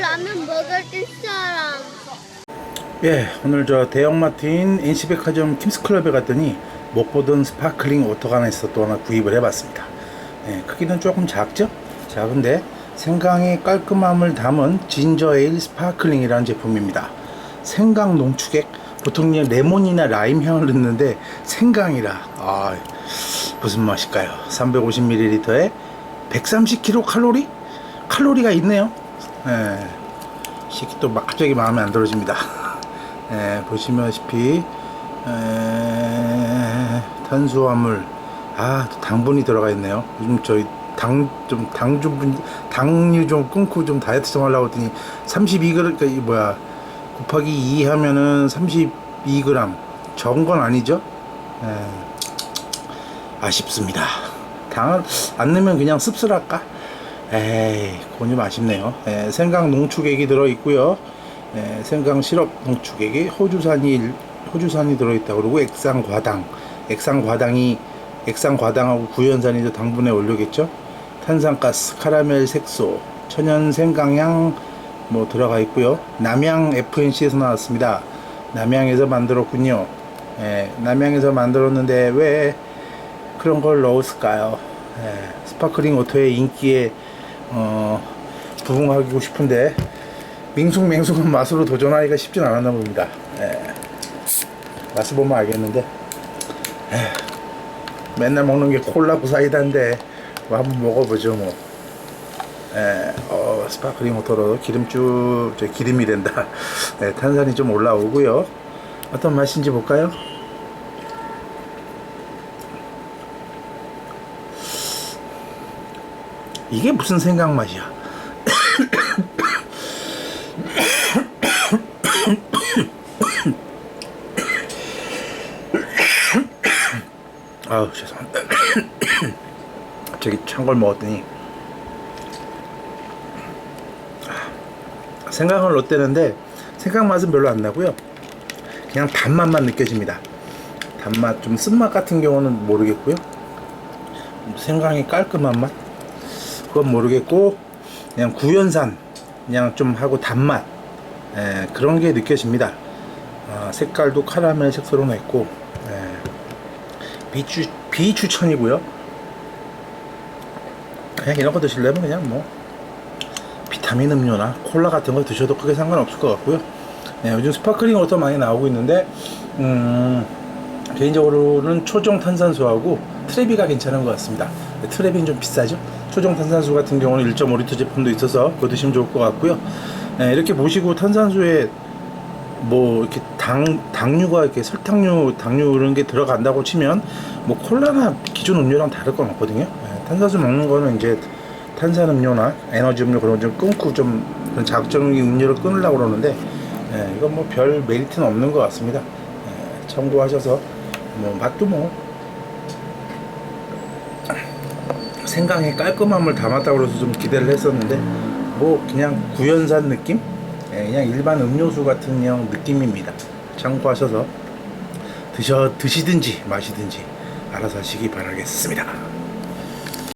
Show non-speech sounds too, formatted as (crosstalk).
라면 먹을 사람. 예, 오늘 저 대형마트인 NC백화점 킴스클럽에 갔더니 못 보던 스파클링 있어 또 하나 구입을 해봤습니다. 예, 크기는 조금 작죠? 작은데 생강의 깔끔함을 담은 진저에일 스파클링이라는 제품입니다. 생강 농축액 보통 그냥 레몬이나 라임 향을 넣는데 생강이라 아 무슨 맛일까요? 350ml에 130kcal 칼로리? 칼로리가 있네요. 예. 식이 또막 갑자기 마음에 안 들어집니다. (laughs) 예, 보시면시피 에, 탄수화물 아또 당분이 들어가 있네요. 요즘 저희 당좀 당좀 당류 좀 끊고 좀 다이어트 좀 하려고 했더니 32g 그러니까 이 뭐야 곱하기 2 하면은 32g 적은 건 아니죠? 예, 아쉽습니다. 당을 안 넣으면 그냥 씁쓸할까? 에이, 그건 좀 아쉽네요. 예, 생강 농축액이 들어있고요. 예, 생강 시럽 농축액에 호주산이 호주산이 들어있다 그러고 액상과당, 액상과당이 액상과당하고 구연산이 당분에 올려겠죠. 탄산가스, 카라멜 색소, 천연 생강향 뭐 들어가 있고요. 남양 FNC에서 나왔습니다. 남양에서 만들었군요. 예, 남양에서 만들었는데 왜 그런 걸 넣었을까요? 예, 스파클링 워터의 인기에 어, 부응하고 싶은데 밍숭맹숭한 맛으로 도전하기가 쉽진 않았나 봅니다. 예, 맛을 보면 알겠는데 예, 맨날 먹는 게 콜라고 사이다인데 뭐 한번 먹어보죠 뭐. 예, 어, 스파클링 워터로 기름쭉 저 기름이 된다. 예, 탄산이 좀 올라오고요. 어떤 맛인지 볼까요? 이게 무슨 생각 맛이야? (coughs) 아우 죄송합니다. 갑자기 찬 걸 먹었더니 생강을 넣었대는데 생강 맛은 별로 안 나고요. 그냥 단맛만 느껴집니다. 단맛 좀 쓴맛 같은 경우는 모르겠고요. 생강의 깔끔한 맛 그건 모르겠고 그냥 구연산 그냥 좀 하고 단맛 예, 그런 게 느껴집니다. 아, 색깔도 카라멜 색소로 냈고 예, 비추 비추천이고요. 그냥 이런 거 드시려면 그냥 뭐 비타민 음료나 콜라 같은 거 드셔도 크게 상관없을 것 같고요. 예, 요즘 스파클링 워터 많이 나오고 있는데 음, 개인적으로는 초정 탄산수하고 트레비가 괜찮은 것 같습니다. 트레비는 좀 비싸죠. 초정 탄산수 같은 경우는 1.5리터 제품도 있어서 그거 드시면 좋을 것 같고요. 예, 이렇게 보시고 탄산수에 뭐 이렇게 당 당류가 이렇게 설탕류, 당류 이런 게 들어간다고 치면 뭐 콜라나 기존 음료랑 다를 건 없거든요. 예, 탄산수 먹는 거는 이제 탄산 음료나 에너지 음료 그런 거 좀 끊고 좀 자극적인 음료를 끊으려고 그러는데 예, 이건 뭐 별 메리트는 없는 것 같습니다. 예, 참고하셔서 뭐 맛도 뭐 생강의 깔끔함을 담았다고 그래서 좀 기대를 했었는데 뭐 그냥 구연산 느낌? 예, 그냥 일반 음료수 같은 형 느낌입니다. 참고하셔서 드셔 드시든지 마시든지 알아서 하시기 바라겠습니다.